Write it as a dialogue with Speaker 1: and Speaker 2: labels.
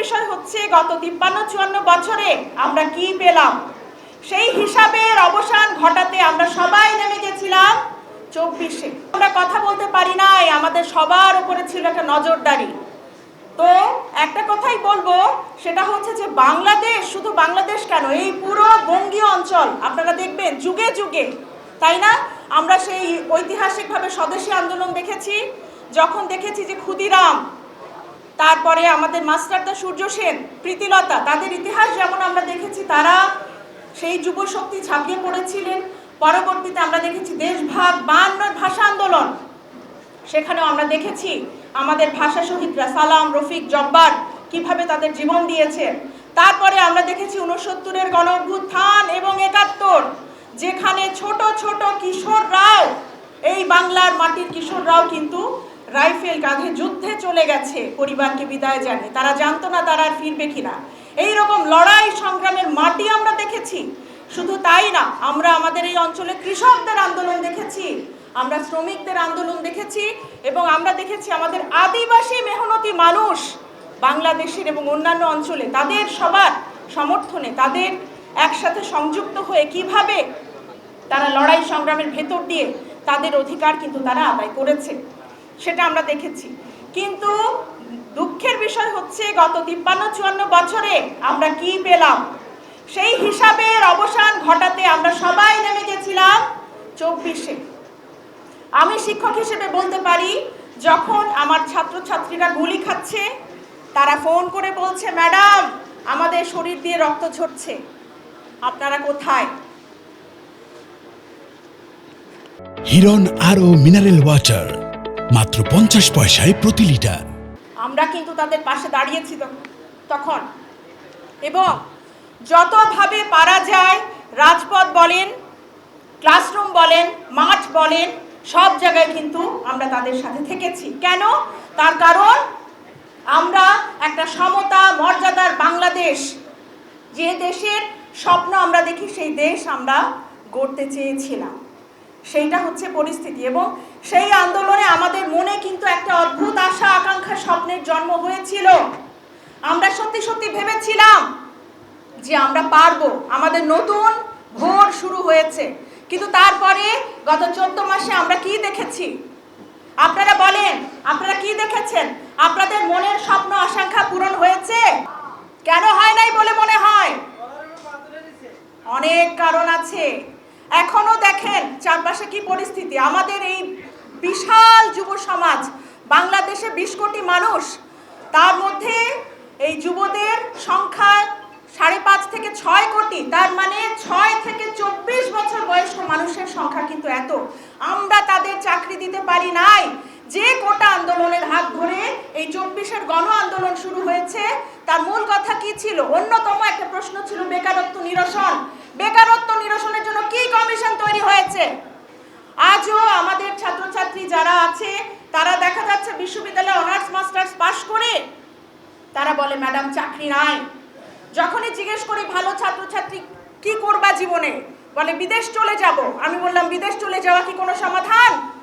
Speaker 1: বিষয় হচ্ছে গত তিপ্পান্ন চুয়ান্ন বছরে আমরা কি পেলাম? সেই হিসাবের অবসান ঘটাতে আমরা সবাই নেমে গেছিলাম চব্বিশে। আমরা কথা বলতে পারি নাই, আমাদের সবার উপরে ছিল একটা নজরদারি। তো একটা কথাই বলব, সেটা হচ্ছে যে বাংলাদেশ শুধু বাংলাদেশ কেন, এই পুরো বঙ্গীয় অঞ্চল, আপনারা দেখবেন যুগে যুগে, তাই না? আমরা সেই ঐতিহাসিকভাবে স্বদেশী আন্দোলন দেখেছি, যখন দেখেছি যে ক্ষুদিরাম তারপরে আমাদের মাস্টারদা সূর্য সেন, প্রীতিলতা, তাদের ইতিহাস যেমন আমরা দেখেছি, তারা সেই যুব শক্তি ঝাঁপিয়ে পড়েছিলেন। পরবর্তীতে আমরা দেখেছি দেশভাগ বায়ান্নর ভাষা আন্দোলন। সেখানেও আমরা দেখেছি আমাদের ভাষা শহীদরা সালাম, রফিক, জব্বার কীভাবে তাদের জীবন দিয়েছে। তারপরে আমরা দেখেছি উনসত্তরের গণ অভ্যুত্থান এবং একাত্তর, যেখানে ছোট ছোট কিশোররাও, এই বাংলার মাটির কিশোররাও কিন্তু রাইফেল কাঁধে যুদ্ধে চলে গেছে, পরিবারকে বিদায় জানিয়ে তারা জানতো না তারা আর ফিরবে কিনা। এই রকম লড়াই সংগ্রামের মাটি আমরা দেখেছি। শুধু তাই না, আমরা আমাদের এই অঞ্চলে কৃষকদের আন্দোলন দেখেছি, আমরা শ্রমিকদের আন্দোলন দেখেছি, এবং আমরা দেখেছি আমাদের আদিবাসী মেহনতি মানুষ বাংলাদেশের এবং অন্যান্য অঞ্চলে, তাদের সবার সমর্থনে, তাদের একসাথে সংযুক্ত হয়ে কীভাবে তারা লড়াই সংগ্রামের ভেতর দিয়ে তাদের অধিকার কিন্তু তারা আদায় করেছে। সেটা আমরা দেখেছি। কিন্তু দুঃখের বিষয় হচ্ছে গত তিপ্পান্ন, চুয়ান্ন বছরে আমরা কি পেলাম? সেই হিসাবের অবসান ঘটাতে আমরা সবাই নেমে গেছিলাম চব্বিশে। আমি শিক্ষক হিসেবে বলতে পারি, যখন আমার ছাত্রছাত্রীরা গুলি খাচ্ছে, তারা ফোন করে বলছে, ম্যাডাম, আমাদের শরীর দিয়ে রক্ত ঝরছে। আপনারা কোথায়?
Speaker 2: হিরন আরও মিনারেল ওয়াটার। মাত্র পঞ্চাশ পয়সায় প্রতি লিটার।
Speaker 1: আমরা কিন্তু তাদের পাশে দাঁড়িয়েছি তখন- এবং যতভাবে পারা যায়, রাজপথ বলেন, ক্লাসরুম বলেন, মাঠ বলেন, সব জায়গায় কিন্তু আমরা তাদের সাথে থেকেছি। কেন? তার কারণ আমরা একটা সমতা, মর্যাদার বাংলাদেশ। যে দেশের স্বপ্ন আমরা দেখি, সেই দেশ আমরা গড়তে চেয়েছিলাম। সেইটা হচ্ছে পরিস্থিতি এবং সেই আন্দোলনে আমাদের মনে কিন্তু একটা অদ্ভুত আশা, আকাঙ্ক্ষা স্বপ্নের জন্ম হয়েছিল। আমরা সত্যি সত্যি ভেবেছিলাম যে আমরা পারব। আমাদের নতুন ভোর শুরু হয়েছে। কিন্তু তারপরে গত চোদ্দ মাসে আমরা কি দেখেছি? আপনারা বলেন, আপনারা কি দেখেছেন? আপনাদের মনের স্বপ্ন, আকাঙ্ক্ষা পূরণ হয়েছে? কেন হয় নাই বলে মনে হয়? অনেক কারণ আছে। এখনও দেখেন চারপাশে কি পরিস্থিতি? আমাদের এই বিশাল যুব সমাজ, বাংলাদেশে বিশ কোটি মানুষ, তার মধ্যে এই যুবদের সংখ্যা সাড়ে পাঁচ থেকে ছয় কোটি, তার মানে ছয় থেকে চব্বিশ বছর বয়স্ক মানুষের সংখ্যা কিন্তু এত। আমরা তাদের চাকরি দিতে পারি নাই। যে কোটা আন্দোলনের হাত ধরে এই চব্বিশের গণ আন্দোলন শুরু হয়েছে। তার মূল কথা কি ছিল? অন্যতম একটা প্রশ্ন ছিল বেকারত্ব নিরসন। বেকারত্ব নিরসনের জন্য কি কমিশন তৈরি হয়েছে? আজও আমাদের ছাত্রছাত্রী যারা আছে, তারা দেখা যাচ্ছে বিশ্ববিদ্যালয়ে অনার্স, মাস্টার্স পাশ করে, তারা বলে, ম্যাডাম, চাকরি নাই। যখনই জিজ্ঞেস করি, ভালো ছাত্রছাত্রী কি করবা জীবনে? বলে, বিদেশ চলে যাব। আমি বললাম, বিদেশ চলে যাওয়া কি কোনো সমাধান?